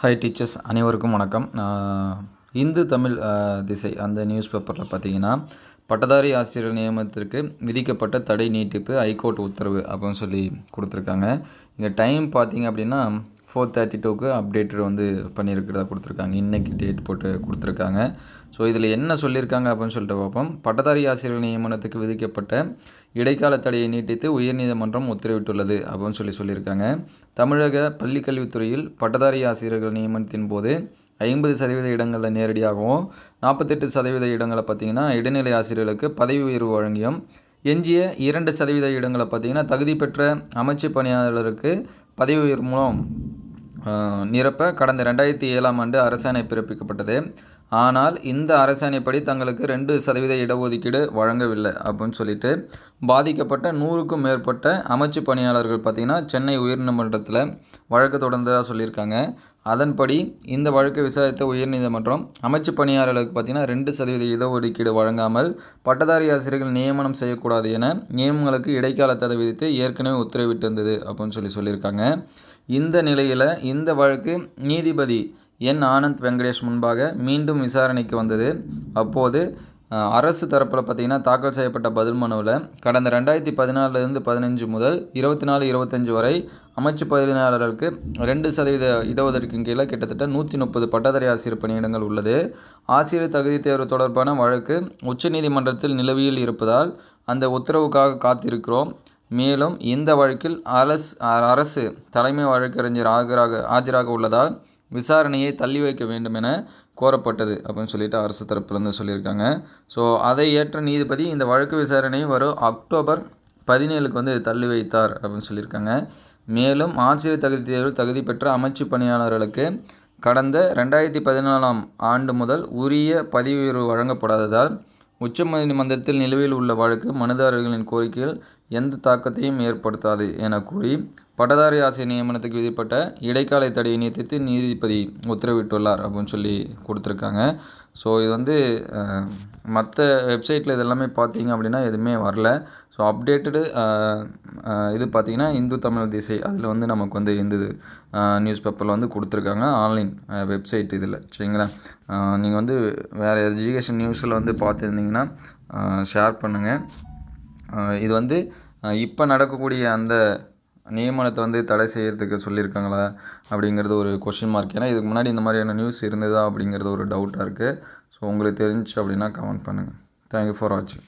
Hi teachers அனைவருக்கும் வணக்கம். இந்து தமிழ் திசை அந்த நியூஸ் பேப்பரில் பார்த்தீங்கன்னா பட்டதாரி ஆசிரியர் நியமனத்திற்கு விதிக்கப்பட்ட தடை நீட்டிப்பு ஹைகோர்ட் உத்தரவு அப்படின்னு சொல்லி கொடுத்துருக்காங்க. இங்கே டைம் பார்த்தீங்க அப்படின்னா ஃபோர் தேர்ட்டி டூக்கு அப்டேட்டட் வந்து பண்ணியிருக்கிறதா கொடுத்துருக்காங்க. இன்றைக்கி டேட் போட்டு கொடுத்துருக்காங்க. ஸோ இதில் என்ன சொல்லியிருக்காங்க அப்படின்னு சொல்லிட்டு பார்ப்போம். பட்டதாரி ஆசிரியர் நியமனத்துக்கு விதிக்கப்பட்ட இடைக்கால தடையை நீட்டித்து உயர்நீதிமன்றம் உத்தரவிட்டுள்ளது அப்படின்னு சொல்லி சொல்லியிருக்காங்க. தமிழக பள்ளிக்கல்வித்துறையில் பட்டதாரி ஆசிரியர்கள் நியமனத்தின் போது ஐம்பது சதவீத இடங்களில் நேரடியாகவும் நாற்பத்தெட்டு சதவீத இடங்களை பார்த்திங்கன்னா இடைநிலை ஆசிரியர்களுக்கு பதவி உயர்வு வழங்கியும் எஞ்சிய இரண்டு சதவீத இடங்களை பார்த்திங்கன்னா தகுதி பெற்ற அமைச்சு பணியாளருக்கு பதவி உயர்வு மூலம் நிரப்ப கடந்த ரெண்டாயிரத்தி ஏழாம் ஆண்டு அரசாணை பிறப்பிக்கப்பட்டது. ஆனால் இந்த அரசாணைப்படி தங்களுக்கு ரெண்டு சதவீத இடஒதுக்கீடு வழங்கவில்லை அப்படின்னு சொல்லிட்டு பாதிக்கப்பட்ட நூறுக்கும் மேற்பட்ட அமைச்சு பணியாளர்கள் பார்த்திங்கன்னா சென்னை உயர்நீதிமன்றத்தில் வழக்கு தொடர்ந்ததாக சொல்லியிருக்காங்க. அதன்படி இந்த வழக்கை விசாரித்த உயர்நீதிமன்றம் அமைச்சு பணியாளர்களுக்கு பார்த்திங்கன்னா ரெண்டு சதவீத இடஒதுக்கீடு வழங்காமல் பட்டதாரி ஆசிரியர்கள் நியமனம் செய்யக்கூடாது என நியமங்களுக்கு இடைக்கால தடை விதித்து ஏற்கனவே உத்தரவிட்டிருந்தது அப்படின்னு சொல்லி சொல்லியிருக்காங்க. இந்த நிலையில் இந்த வழக்கு நீதிபதி என். ஆனந்த் வெங்கடேஷ் முன்பாக மீண்டும் விசாரணைக்கு வந்தது. அப்போது அரசு தரப்பில் பார்த்திங்கன்னா தாக்கல் செய்யப்பட்ட பதில் மனுவில் கடந்த ரெண்டாயிரத்தி பதினாலிருந்து பதினஞ்சு முதல் இருபத்தி நாலு இருபத்தஞ்சு வரை அமைச்சு பணியாளர்களுக்கு ரெண்டு சதவீத இடஒதுக்கீடு கீழே கிட்டத்தட்ட நூற்றி முப்பது பட்டதாரி ஆசிரியர் பணியிடங்கள் உள்ளது. ஆசிரியர் தகுதி தேர்வு தொடர்பான வழக்கு உச்சநீதிமன்றத்தில் நிலவியில் இருப்பதால் அந்த உத்தரவுக்காக காத்திருக்கிறோம். மேலும் இந்த வழக்கில் அரசு அரசு தலைமை வழக்கறிஞர் ஆஜராக ஆஜராக உள்ளதால் விசாரணையை தள்ளி வைக்க வேண்டும் என கோரப்பட்டது அப்படின்னு சொல்லிட்டு அரசு தரப்புலேருந்து சொல்லியிருக்காங்க. ஸோ அதை ஏற்ற நீதிபதி இந்த வழக்கு விசாரணை வரும் அக்டோபர் பதினேழுக்கு வந்து தள்ளி வைத்தார் அப்படின்னு சொல்லியிருக்காங்க. மேலும் ஆசிரியர் தகுதி தேர்வு தகுதி பெற்ற அமைச்சு பணியாளர்களுக்கு கடந்த ரெண்டாயிரத்தி பதினாலாம் ஆண்டு முதல் உரிய பதவி உயர்வு வழங்கப்படாததால் உச்சநீதிமன்றத்தில் நிலுவையில் உள்ள வழக்கு மனுதாரர்களின் கோரிக்கையில் எந்த தாக்கத்தையும் ஏற்படுத்தாது என கூறி பட்டதாரி ஆசிரியர் நியமனத்துக்கு விதிப்பட்ட இடைக்கால தடையை நீட்டித்து நீதிபதி உத்தரவிட்டுள்ளார் அப்படின்னு சொல்லி கொடுத்துருக்காங்க. ஸோ இது வந்து மற்ற வெப்சைட்டில் இதெல்லாமே பார்த்தீங்க அப்படின்னா எதுவுமே வரல. ஸோ அப்டேட்டடு இது பார்த்திங்கன்னா இந்து தமிழ் திசை அதில் வந்து நமக்கு வந்து இந்த நியூஸ் பேப்பரில் வந்து கொடுத்துருக்காங்க. ஆன்லைன் வெப்சைட் இதில். சரிங்களா? நீங்கள் வந்து வேறு எஜுகேஷன் நியூஸில் வந்து பார்த்துருந்தீங்கன்னா ஷேர் பண்ணுங்கள் இது வந்து இப்போ நடக்கக்கூடிய அந்த நியமனத்தை வந்து தடை செய்கிறதுக்கு சொல்லியிருக்காங்களா அப்படிங்கிறது ஒரு கொஷின் மார்க் ஏன்னா இதுக்கு முன்னாடி இந்த மாதிரியான நியூஸ் இருந்ததா அப்படிங்கிறது ஒரு டவுட்டாக இருக்குது ஸோ உங்களுக்கு தெரிஞ்சு அப்படின்னா கமெண்ட் பண்ணுங்கள் தேங்க்யூ ஃபார் வாட்சிங்